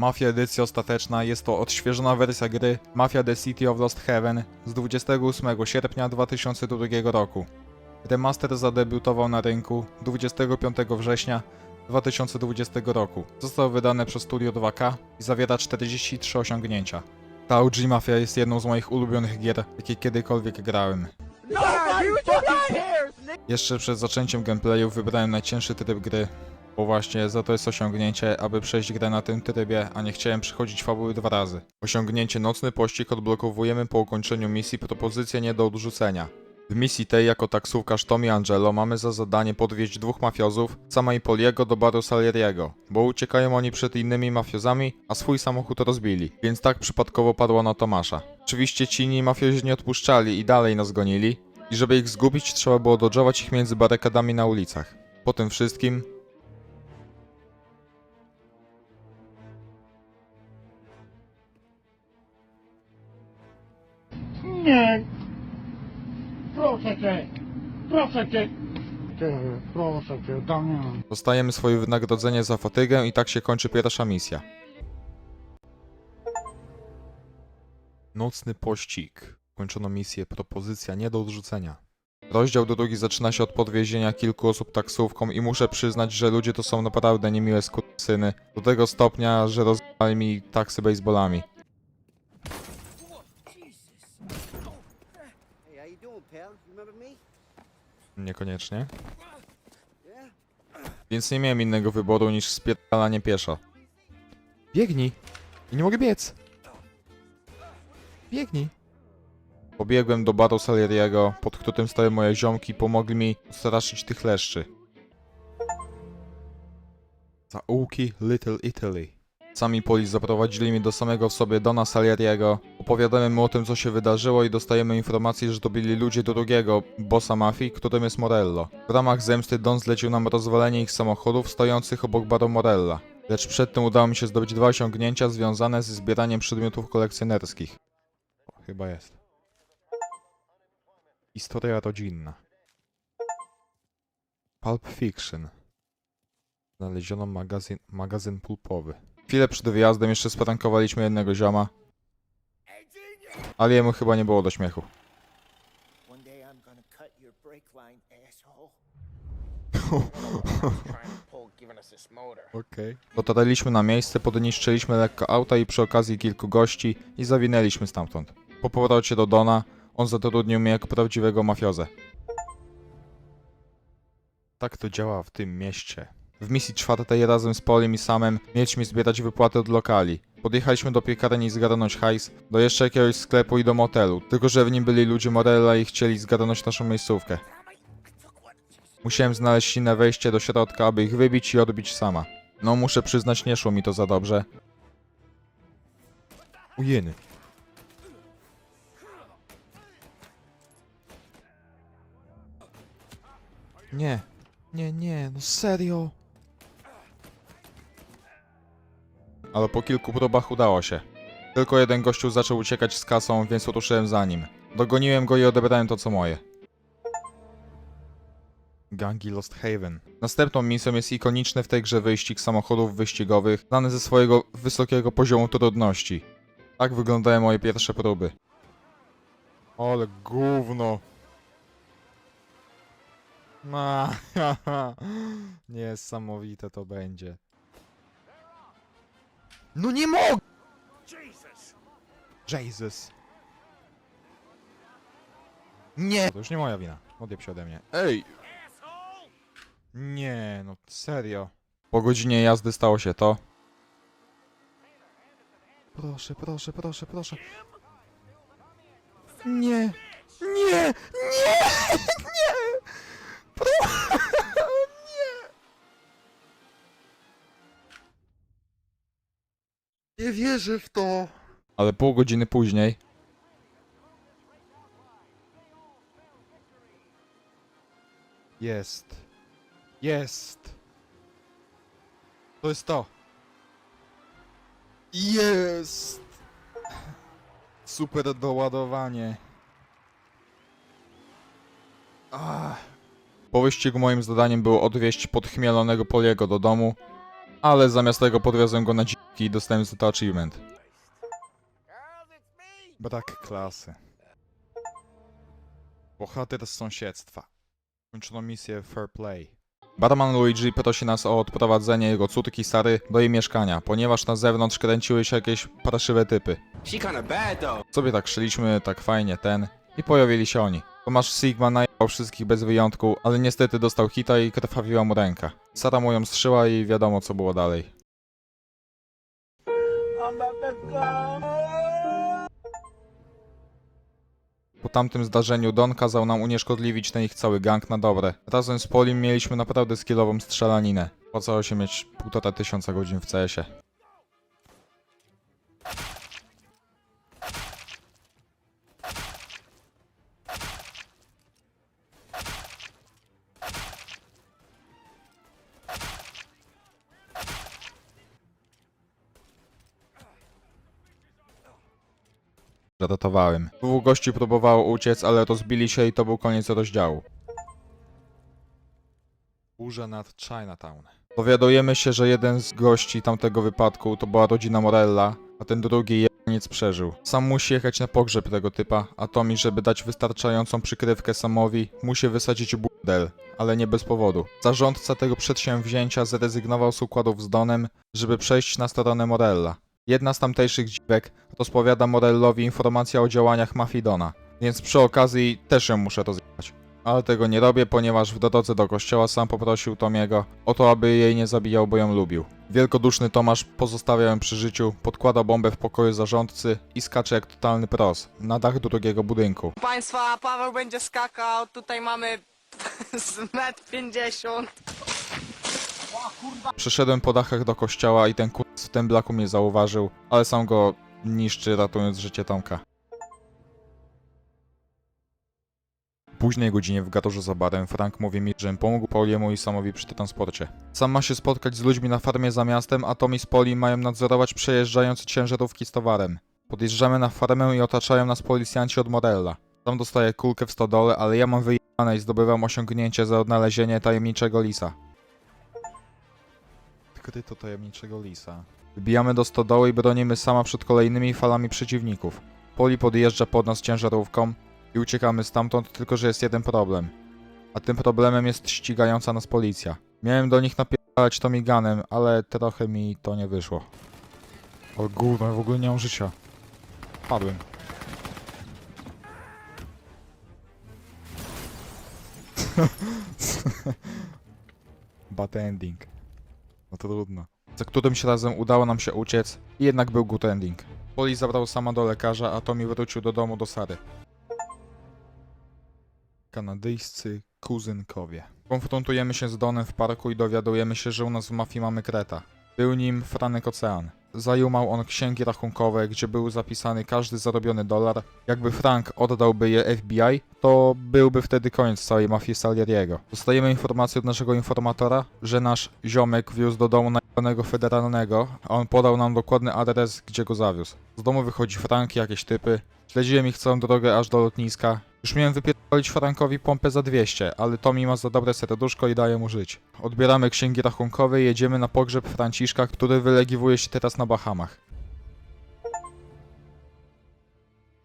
Mafia edycja ostateczna jest to odświeżona wersja gry Mafia The City of Lost Heaven z 28 sierpnia 2002 roku. Remaster zadebiutował na rynku 25 września 2020 roku. Został wydany przez Studio 2K i zawiera 43 osiągnięcia. Ta OG Mafia jest jedną z moich ulubionych gier, jakie kiedykolwiek grałem. Jeszcze przed zaczęciem gameplayu wybrałem najcięższy tryb gry, bo właśnie za to jest osiągnięcie, aby przejść grę na tym trybie, a nie chciałem przychodzić fabuły dwa razy. Osiągnięcie Nocny Pościg odblokowujemy po ukończeniu misji propozycję nie do odrzucenia. W misji tej jako taksówkarz Tommy Angelo mamy za zadanie podwieźć dwóch mafiozów, sama i Poliego do baru Salieriego, bo uciekają oni przed innymi mafiozami, a swój samochód rozbili, więc tak przypadkowo padło na Tomasza. Oczywiście ci inni mafiozi nie odpuszczali i dalej nas gonili, i żeby ich zgubić trzeba było dodżować ich między barykadami na ulicach. Po tym wszystkim Nie. Proszę cię. Proszę cię. Proszę cię, Damian. Dostajemy swoje wynagrodzenie za fatygę i tak się kończy pierwsza misja. Nocny pościg. Kończono misję propozycja nie do odrzucenia. Rozdział drugi zaczyna się od podwiezienia kilku osób taksówką i muszę przyznać, że ludzie to są naprawdę niemiłe syny. Do tego stopnia, że rozwali mi taksy baseballami. You doing, pal? You remember me? Niekoniecznie. Więc nie miałem innego wyboru niż spierdalanie pieszo. Biegnij! I nie mogę biec! Biegnij! Pobiegłem do baru Salieriego, pod którym stoją moje ziomki i pomogli mi straszyć tych leszczy. Zaułki Little Italy. Sami polis zaprowadzili mnie do samego w sobie Dona Salieriego. Opowiadamy mu o tym, co się wydarzyło i dostajemy informację, że to byli ludzie drugiego, bossa mafii, którym jest Morello. W ramach zemsty Don zlecił nam rozwalenie ich samochodów stojących obok baru Morella. Lecz przed tym udało mi się zdobyć dwa osiągnięcia związane ze zbieraniem przedmiotów kolekcjonerskich. Chyba jest. Historia rodzinna. Pulp Fiction. Znaleziono magazyn, magazyn pulpowy. Chwilę przed wyjazdem jeszcze sprankowaliśmy jednego zioma. Ale jemu chyba nie było do śmiechu. Okej. Dotarliśmy na miejsce, podniszczyliśmy lekko auta i przy okazji kilku gości i zawinęliśmy stamtąd. Po powrocie do Dona, on zatrudnił mnie jako prawdziwego mafiozę. Tak to działa w tym mieście. W misji czwartej razem z Poliem i Samem mieliśmy zbierać wypłaty od lokali. Podjechaliśmy do piekarni i zgarnąć hajs, do jeszcze jakiegoś sklepu i do motelu, tylko że w nim byli ludzie Morella i chcieli zgarnąć naszą miejscówkę. Musiałem znaleźć inne wejście do środka, aby ich wybić i odbić sama. No muszę przyznać, nie szło mi to za dobrze. Ujeny. Nie, nie, nie, no serio. Ale po kilku próbach udało się. Tylko jeden gościu zaczął uciekać z kasą, więc ruszyłem za nim. Dogoniłem go i odebrałem to co moje. Gangi Lost Haven. Następną misją jest ikoniczny w tej grze wyścig samochodów wyścigowych, znany ze swojego wysokiego poziomu trudności. Tak wyglądają moje pierwsze próby. Ale gówno. Niesamowite to będzie. No nie mogę! Jesus! Jesus. Nie! To już nie moja wina. Odjeb się ode mnie. Ej! Nie, no serio. Po godzinie jazdy stało się to. Proszę, proszę, proszę, proszę. Nie! Nie! Nie! Nie! Pro... Nie wierzę w to. Ale pół godziny później. Jest. Jest. To jest to. Jest. Super doładowanie. Ach. Po wyścigu moim zadaniem było odwieźć podchmielonego Poliego do domu, ale zamiast tego podwiozłem go na dziki i dostałem za to achievement. Brak klasy. Bohater z sąsiedztwa. Kończono misję Fair Play. Barman Luigi prosi nas o odprowadzenie jego córki Sary do jej mieszkania, ponieważ na zewnątrz kręciły się jakieś paraszywe typy. Sobie tak szliśmy, tak fajnie ten i pojawili się oni. Tomasz Sigma najechał wszystkich bez wyjątku, ale niestety dostał hita i krwawiła mu ręka. Sara mu ją strzyła i wiadomo co było dalej. Po tamtym zdarzeniu Don kazał nam unieszkodliwić ten ich cały gang na dobre. Razem z Polim mieliśmy naprawdę skillową strzelaninę. Opłacało się mieć półtora tysiąca godzin w CS-ie. Żartowałem. Dwóch gości próbowało uciec, ale rozbili się i to był koniec rozdziału. Burza nad Chinatown. Dowiadujemy się, że jeden z gości tamtego wypadku to była rodzina Morella, a ten drugi nic przeżył. Sam musi jechać na pogrzeb tego typa, a Tommy, żeby dać wystarczającą przykrywkę Samowi, musi wysadzić burdel, ale nie bez powodu. Zarządca tego przedsięwzięcia zrezygnował z układów z Donem, żeby przejść na stronę Morella. Jedna z tamtejszych dziwek rozpowiada Morellowi informacje o działaniach mafii Dona, więc przy okazji też ją muszę rozjechać. Ale tego nie robię, ponieważ w drodze do kościoła sam poprosił Tomiego o to, aby jej nie zabijał, bo ją lubił. Wielkoduszny Tomasz pozostawia ją przy życiu, podkłada bombę w pokoju zarządcy i skacze jak totalny pros na dach drugiego budynku. Państwa, Paweł będzie skakał, tutaj mamy z metr 50. Przeszedłem po dachach do kościoła i ten kurs w tym blaku mnie zauważył, ale sam go niszczy, ratując życie Tomka. Późnej godzinie w gatorze za barem Frank mówi mi, że pomógł Poliemu i Samowi przy transporcie. Sam ma się spotkać z ludźmi na farmie za miastem, a Tommy z Poli mają nadzorować przejeżdżające ciężarówki z towarem. Podjeżdżamy na farmę i otaczają nas policjanci od Morella. Tam dostaję kulkę w stodole, ale ja mam wyjebane i zdobywam osiągnięcie za odnalezienie tajemniczego lisa. Odkryto tajemniczego lisa. Wbijamy do stodoły i bronimy sama przed kolejnymi falami przeciwników. Poli podjeżdża pod nas ciężarówką i uciekamy stamtąd, tylko że jest jeden problem. A tym problemem jest ścigająca nas policja. Miałem do nich napierdalać Tomiganem, ale trochę mi to nie wyszło. O gówno, ja w ogóle nie mam życia. Padłem. Bad ending. No trudno. Za którymś razem udało nam się uciec i jednak był good ending. Poli zabrał sama do lekarza, a Tommy wrócił do domu do Sary. Kanadyjscy kuzynkowie. Konfrontujemy się z Donem w parku i dowiadujemy się, że u nas w mafii mamy kreta. Był nim Franek Ocean. Zajumał on księgi rachunkowe, gdzie był zapisany każdy zarobiony dolar. Jakby Frank oddałby je FBI, to byłby wtedy koniec całej mafii Salieriego. Dostajemy informację od naszego informatora, że nasz ziomek wiózł do domu najpanego federalnego, a on podał nam dokładny adres, gdzie go zawiózł. Z domu wychodzi Frank i jakieś typy. Śledziłem ich całą drogę aż do lotniska. Już miałem wypierdolić Frankowi pompę za 200, ale Tommy ma za dobre serduszko i daje mu żyć. Odbieramy księgi rachunkowe i jedziemy na pogrzeb Franciszka, który wylegiwuje się teraz na Bahamach.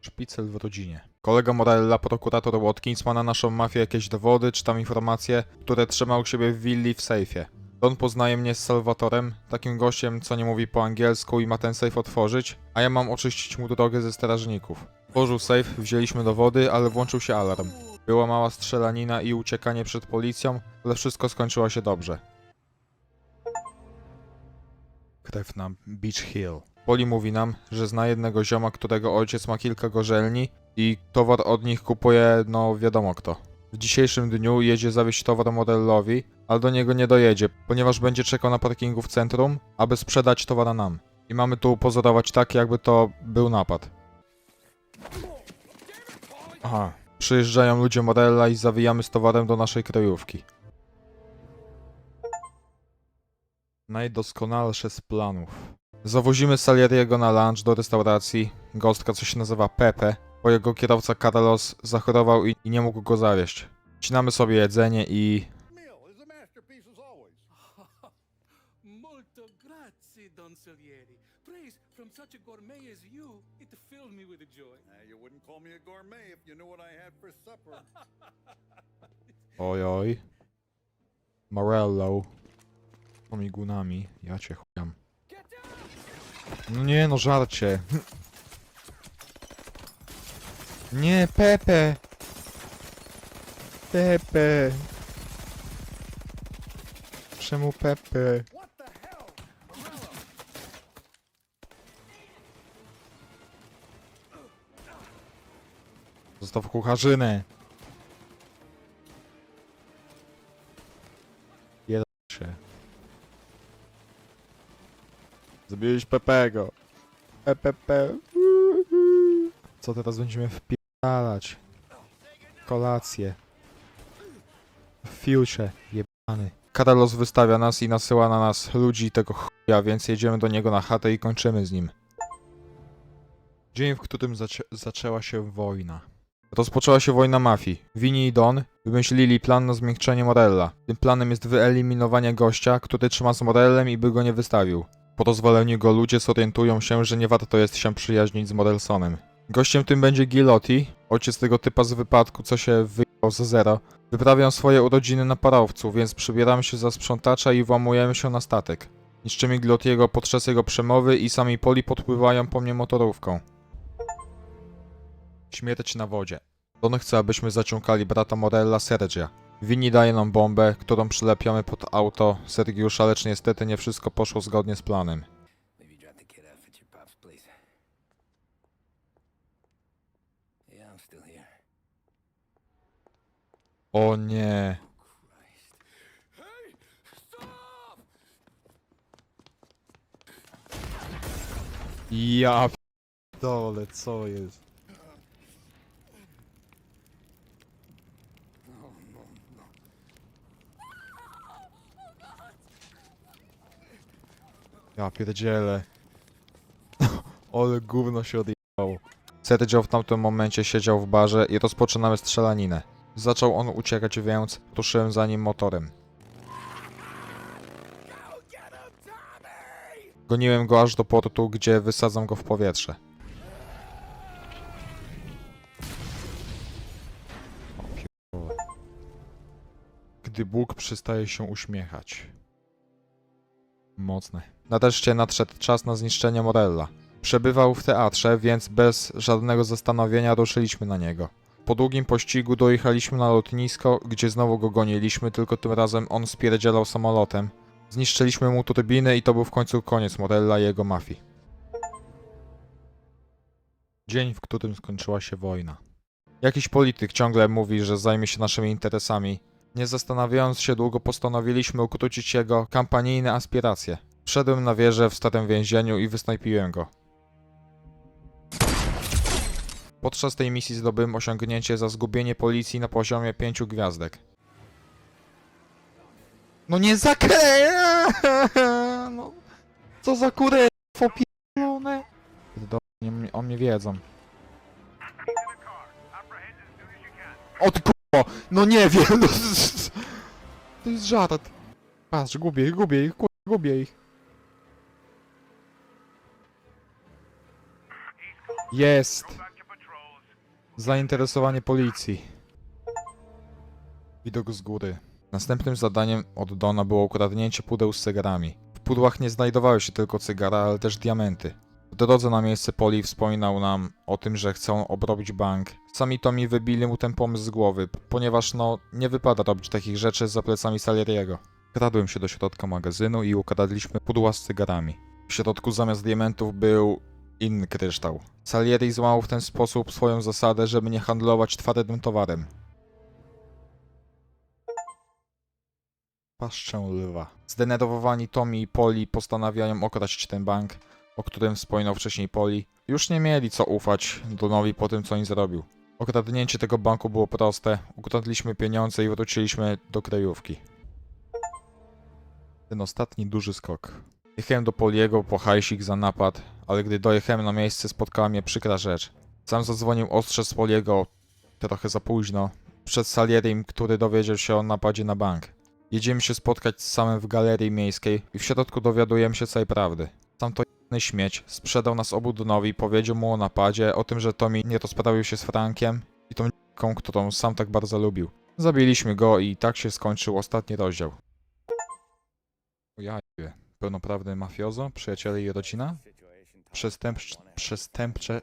Szpicel w rodzinie. Kolega Morella, prokurator Watkins, ma na naszą mafię jakieś dowody czy tam informacje, które trzyma u siebie w willi w sejfie. Don poznaje mnie z Salvatorem, takim gościem, co nie mówi po angielsku i ma ten sejf otworzyć, a ja mam oczyścić mu drogę ze strażników. Otworzył sejf, wzięliśmy dowody, ale włączył się alarm. Była mała strzelanina i uciekanie przed policją, ale wszystko skończyło się dobrze. Krew na Beach Hill. Poli mówi nam, że zna jednego zioma, którego ojciec ma kilka gorzelni i towar od nich kupuje, no wiadomo kto. W dzisiejszym dniu jedzie zawieźć towar modelowi, ale do niego nie dojedzie, ponieważ będzie czekał na parkingu w centrum, aby sprzedać towar nam. I mamy tu pozorować tak, jakby to był napad. Aha. Przyjeżdżają ludzie Morella i zawijamy z towarem do naszej krajówki. Najdoskonalsze z planów. Zawozimy Salieriego na lunch do restauracji. Gostka, co się nazywa Pepe, bo jego kierowca Carlos zachorował i, nie mógł go zawieźć. Wcinamy sobie jedzenie i... Don Salieri. from such a gourmet as you, fills me with joy. You wouldn't call me a gourmet if you knew what I had for supper. Oj, oj. Morello. Pomigunami. Ja cię chujam. No nie no, żarcie. Nie, Pepe. Pepe. Czemu Pepe? Zostaw kucharzynę. się. Zabiłeś Pepego. Pepepe. Co teraz będziemy wpierdalać? Kolację. Future. Jebany. Carlos wystawia nas i nasyła na nas ludzi tego chuja, więc jedziemy do niego na chatę i kończymy z nim. Dzień, w którym zaczę zaczęła się wojna. Rozpoczęła się wojna mafii. Winnie i Don wymyślili plan na zmiękczenie Morella. Tym planem jest wyeliminowanie gościa, który trzyma z Morellem i by go nie wystawił. Po rozwaleniu go ludzie zorientują się, że nie warto jest się przyjaźnić z Morelsonem. Gościem tym będzie Gilotti, ojciec tego typa z wypadku, co się wyjął za zero. Wyprawiam swoje urodziny na parowcu, więc przybieramy się za sprzątacza i włamujemy się na statek. Niszczymy Gilottiego podczas jego przemowy i sami poli podpływają po mnie motorówką. Śmierć na wodzie. Don chce, abyśmy zaciąkali brata Morella Sergia. Winni daje nam bombę, którą przylepiamy pod auto Sergiusza, lecz niestety nie wszystko poszło zgodnie z planem. O nie. Ja dole, co jest? Ja pierdzielę. Ale gówno się odjechało. Sergio w tamtym momencie siedział w barze i rozpoczynamy strzelaninę. Zaczął on uciekać, więc ruszyłem za nim motorem. Goniłem go aż do portu, gdzie wysadzam go w powietrze. Gdy Bóg przestaje się uśmiechać. Mocne. Nareszcie nadszedł czas na zniszczenie Morella. Przebywał w teatrze, więc bez żadnego zastanowienia ruszyliśmy na niego. Po długim pościgu dojechaliśmy na lotnisko, gdzie znowu go goniliśmy, tylko tym razem on spierdzielał samolotem. Zniszczyliśmy mu turbiny i to był w końcu koniec Morella i jego mafii. Dzień, w którym skończyła się wojna. Jakiś polityk ciągle mówi, że zajmie się naszymi interesami. Nie zastanawiając się długo, postanowiliśmy ukrócić jego kampanijne aspiracje. Wszedłem na wieżę w starym więzieniu i wysnajpiłem go. Podczas tej misji zdobyłem osiągnięcie za zgubienie policji na poziomie 5 gwiazdek. No nie zakrę! No, co za kurę popierdolone? Do mnie, o mnie wiedzą. O ty kurwa! No nie wiem! No, to jest żart. Patrz, gubię ich, gubię ich, kurwa, gubię ich. Jest! Zainteresowanie policji. Widok z góry. Następnym zadaniem od Dona było ukradnięcie pudeł z cygarami. W pudłach nie znajdowały się tylko cygara, ale też diamenty. W drodze na miejsce Poli wspominał nam o tym, że chcą obrobić bank. Sami to mi wybili mu ten pomysł z głowy, ponieważ no, nie wypada robić takich rzeczy za plecami Salieriego. Kradłem się do środka magazynu i ukradliśmy pudła z cygarami. W środku zamiast diamentów był inny kryształ. Salieri złamał w ten sposób swoją zasadę, żeby nie handlować twardym towarem. Paszczę lwa. Zdenerwowani Tommy i Poli postanawiają okraść ten bank, o którym wspominał wcześniej Poli. Już nie mieli co ufać Donowi po tym, co im zrobił. Okradnięcie tego banku było proste. Ukradliśmy pieniądze i wróciliśmy do krajówki. Ten ostatni duży skok. Jechałem do Poliego po hajsik za napad, ale gdy dojechałem na miejsce spotkała mnie przykra rzecz. Sam zadzwonił ostrze z Poliego trochę za późno, przed Salierim, który dowiedział się o napadzie na bank. Jedziemy się spotkać z samym w galerii miejskiej i w środku dowiadujemy się całej prawdy. Sam to śmieć, sprzedał nas obu Dunowi, powiedział mu o napadzie, o tym, że Tommy nie rozprawił się z Frankiem i tą d***ką, którą sam tak bardzo lubił. Zabiliśmy go i tak się skończył ostatni rozdział. O ja. Pełnoprawny mafiozo, przyjaciele i rodzina? Przestępcze... Przestępcze...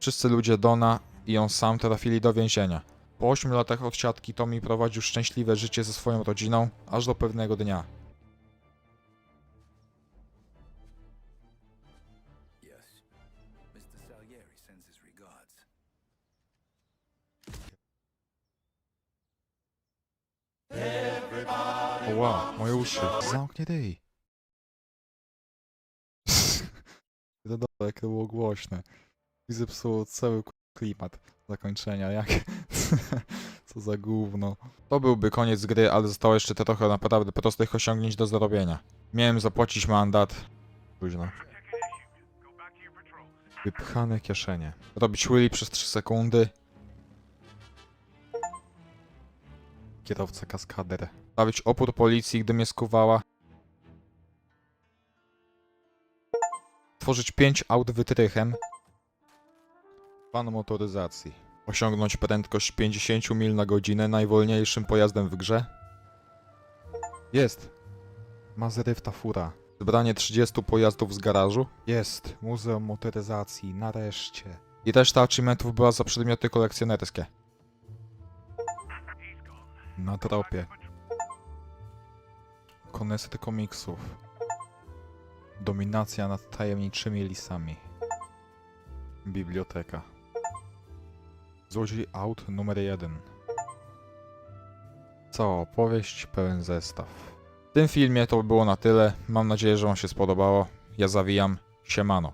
Wszyscy ludzie Dona i on sam trafili do więzienia. Po 8 latach od siatki Tommy prowadził szczęśliwe życie ze swoją rodziną, aż do pewnego dnia. Yes. Mr. Salieri sends his regards. Ła, moje uszy. Zamknij ryj. To dobra, jak to było głośne. I zepsuło cały klimat zakończenia, jak... Co za gówno. To byłby koniec gry, ale zostało jeszcze trochę naprawdę prostych osiągnięć do zrobienia. Miałem zapłacić mandat. Późno. Wypchane kieszenie. Robić Willy przez 3 sekundy. Kierowca kaskader. Stawić opór policji, gdy mnie skuwała. Tworzyć 5 aut wytrychem. Pan motoryzacji. Osiągnąć prędkość 50 mil na godzinę najwolniejszym pojazdem w grze. Jest. Mazeryfta fura. Zebranie 30 pojazdów z garażu. Jest. Muzeum motoryzacji. Nareszcie. I reszta achievementów była za przedmioty kolekcjonerskie. Na tropie. Koneser komiksów. Dominacja nad tajemniczymi lisami. Biblioteka. Złodziej aut numer jeden. Cała opowieść, pełen zestaw. W tym filmie to by było na tyle. Mam nadzieję, że wam się spodobało. Ja zawijam. Siemano.